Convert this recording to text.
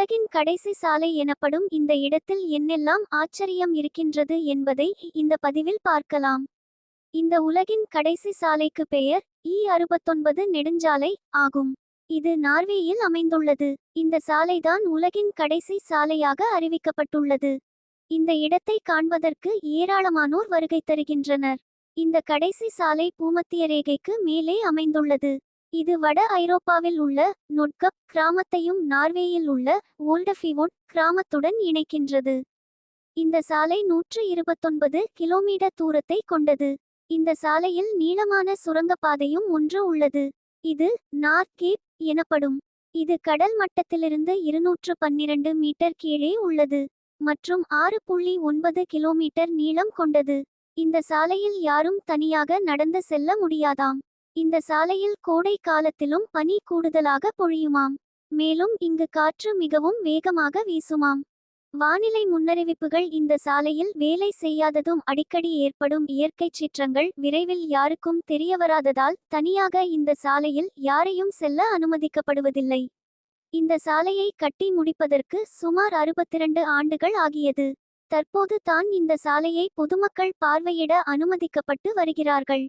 உலகின் கடைசி சாலை எனப்படும் இந்த இடத்தில் என்னெல்லாம் ஆச்சரியம் இருக்கின்றது என்பதை இந்த பதிவில் பார்க்கலாம். இந்த உலகின் கடைசி சாலைக்கு பெயர் இ அறுபத்தொன்பது நெடுஞ்சாலை ஆகும். இது நார்வேயில் அமைந்துள்ளது. இந்த சாலைதான் உலகின் கடைசி சாலையாக அறிவிக்கப்பட்டுள்ளது. இந்த இடத்தை காண்பதற்கு ஏராளமானோர் வருகை தருகின்றனர். இந்த கடைசி சாலை பூமத்திய ரேகைக்கு மேலே அமைந்துள்ளது. இது வட ஐரோப்பாவில் உள்ள நொட்கப் கிராமத்தையும் நார்வேயில் உள்ள ஓல்டஃபிவுட் கிராமத்துடன் இணைக்கின்றது. இந்த சாலை நூற்று இருபத்தொன்பது கிலோமீட்டர் தூரத்தை கொண்டது. இந்த சாலையில் நீளமான சுரங்கப்பாதையும் ஒன்று உள்ளது. இது நார்கேப் எனப்படும். இது கடல் மட்டத்திலிருந்து இருநூற்று பன்னிரண்டு மீட்டர் கீழே உள்ளது மற்றும் ஆறு புள்ளி ஒன்பது கிலோமீட்டர் நீளம் கொண்டது. இந்த சாலையில் யாரும் தனியாக நடந்து செல்ல முடியாதாம். இந்த சாலையில் கோடை காலத்திலும் பனி கூடுதலாக பொழியுமாம். மேலும் இங்கு காற்று மிகவும் வேகமாக வீசுமாம். வானிலை முன்னறிவிப்புகள் இந்த சாலையில் வேலை செய்யாததும் அடிக்கடி ஏற்படும் இயற்கை சீற்றங்கள் விரைவில் யாருக்கும் தெரியவராததால் தனியாக இந்த சாலையில் யாரையும் செல்ல அனுமதிக்கப்படுவதில்லை. இந்த சாலையை கட்டி முடிப்பதற்கு சுமார் அறுபத்திரண்டு ஆண்டுகள் ஆகியது. தற்போது தான் இந்த சாலையை பொதுமக்கள் பார்வையிட அனுமதிக்கப்பட்டு வருகிறார்கள்.